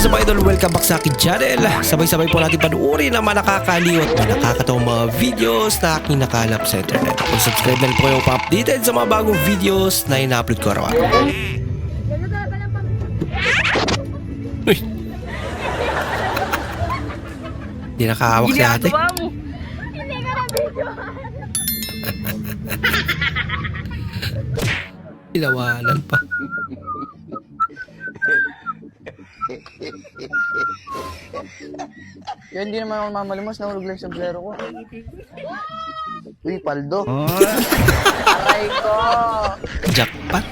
is up idol? Welcome back sa akin channel. Sabay-sabay po natin panuorin ang mga nakakaliw at mga nakakatawang mga videos na aking nakalap sa internet. Kung subscribe na rin po kayo pa-updated sa mga bagong videos na ina-upload ko araw-araw. Uy! Hindi nakahawak si ate. Hindi ka na video. Pa. Yan, hindi naman ako mamalimos. Nahulog lang sa blero ko. Uy, paldo. Aray ko. Jackpot.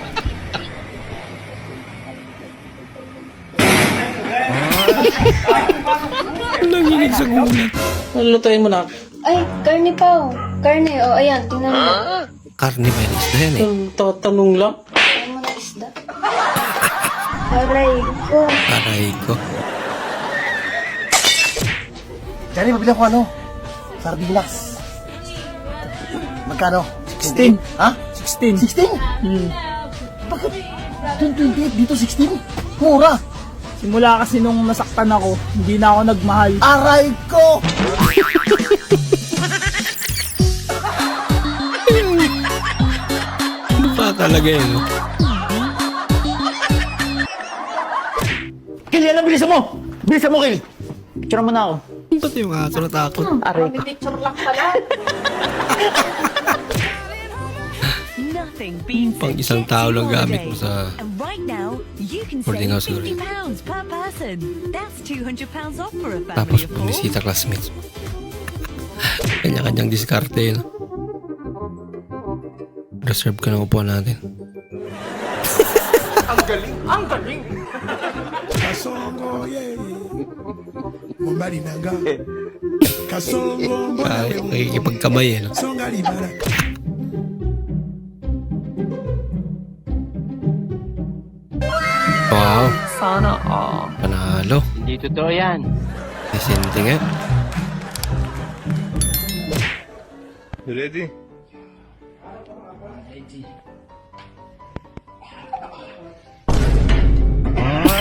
Nanginig sa gulat. Lulutuin mo na. Ay, karne pa. Karne, oh, ayan, tingnan mo. Karne ba yun? Isda yan eh. Ang tatanong lang. Ano mo na isda? Aray ko. Aray ko. Johnny, mabili ako ano? Sardinas. Magkano? 16. Ha? 16. 16? Hmm. Bakit? Doon 28, dito 16? Mura! Simula kasi nung nasaktan ako, hindi na ako nagmahal. Aray ko! Ano pa talaga yun? Kili, ano bilisan mo? Bilisan mo, Kili! Picture mo na ako. Ba't yung aso natakot? Aray. Nothing beats Pang a isang jet tao lang gamit mo sa And right now, you can boarding save house siguro. 50 pounds per person. That's 200 pounds off for a family tapos bumisita classmates mo. Kanya-kanyang diskarte yun. Reserve ka ng upuan natin. Kasongo, yeah. Mumbali nanga. Kasongo, mbona Ay, wewe. nakikipagkamay eh. No? Songa libara. Wow, Sana all. panalo. Hindi totoo yan. Decente nga. Ready?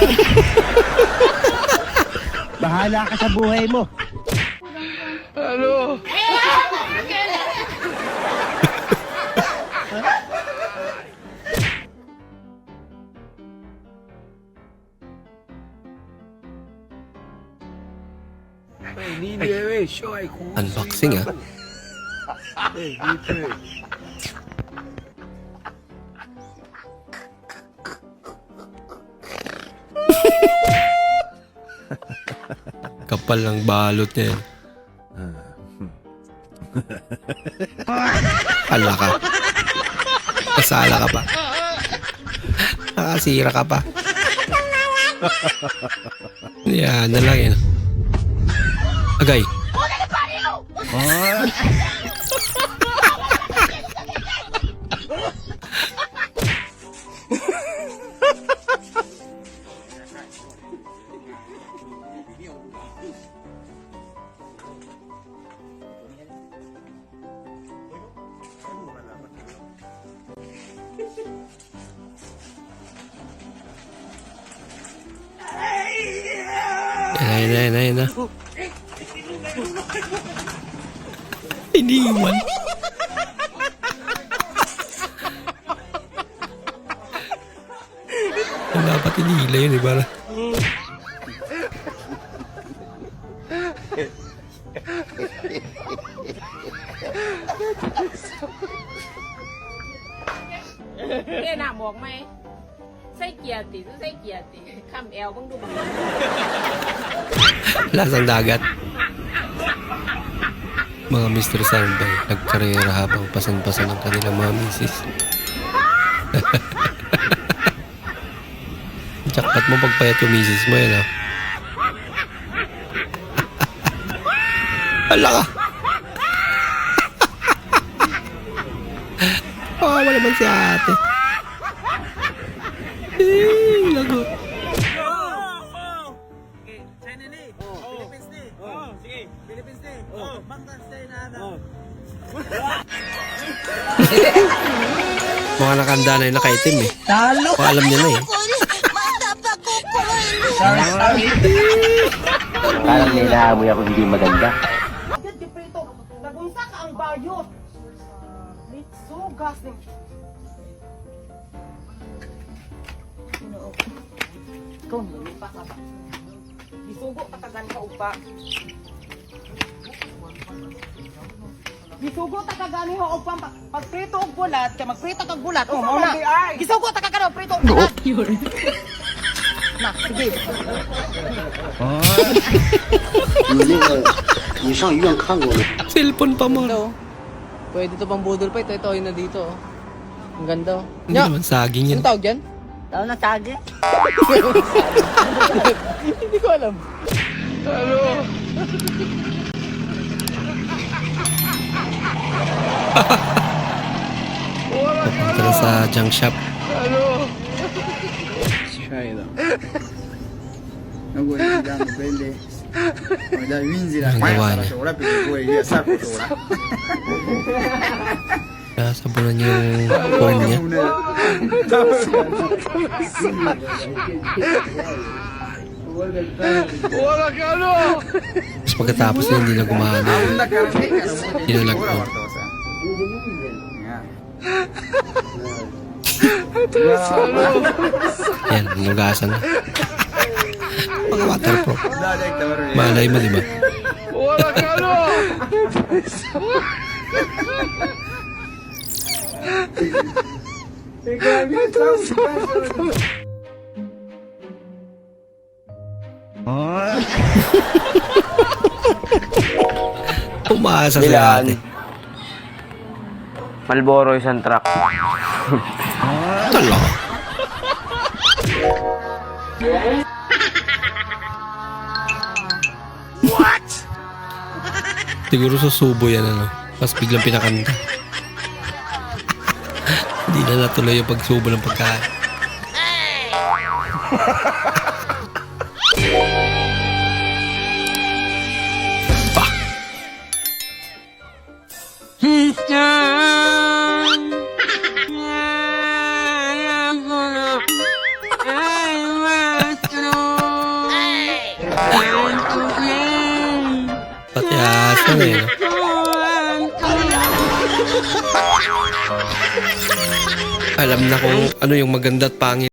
Bahala ka sa buhay mo. Unboxing ah. Kapal ng balot eh. Ala ka. Kasala ka pa. Nakasira ka pa. Yan na lang yun. Agay. ไหนไหนนะไอ้นี่มันนาปฏินีเลยหรือเปล่าเอ๊หน่ะบวกไหม ใส่เกียร์ติใส่เกียร์ติคำแอลบ้างดูบ้าง Lasang dagat. Mga Mr. Sandbay, nagkarera habang pasan-pasan ng kanilang mga misis. Jackpot mo pagpayat yung misis mo yun, ah. Ala ka! Kawawa naman si ate. Eh, lagot. Mga nakanda na yung nakaitim eh. Talo. O, alam niya na eh. Parang may naamoy ako hindi maganda. Nagunsa ka ang bayot. Sugas ni. Ikaw mo pa ka ba? Gisugo tatagan ka upa. Gisugo takagani ho upa pagprito og bulat kay magprito kag bulat oh mo na. Gisugo takagani og prito og bulat. Na, sige. Cellphone pa mo. Hello. Pwede to pang budol pa. Ito, ito, yun na dito. oh. Ang ganda. oh. Hindi naman saging yun. Anong tawag dyan? Tao na sagi. Hindi ko alam. Hello. Tara sa junk shop. Hello. China. Nangu ni damu pende. Wada winzi la kwanza. Wala pili kwa hiyo sasa kutoa. Sasa bora ni kwa yung phone niya. Tapos pagkatapos na hindi na gumana. Inulag ko. Yan, nugasan na. Mga waterproof. Malay mo, di ba? Umaasa si ate. Malboro isang truck. Tala. What? Siguro susubo yan ano. Mas biglang pinakanta. Na natuloy yung pagsubo ng pagkain. Bah! Pati na eh. no? Alam na kung ano yung maganda at pangit.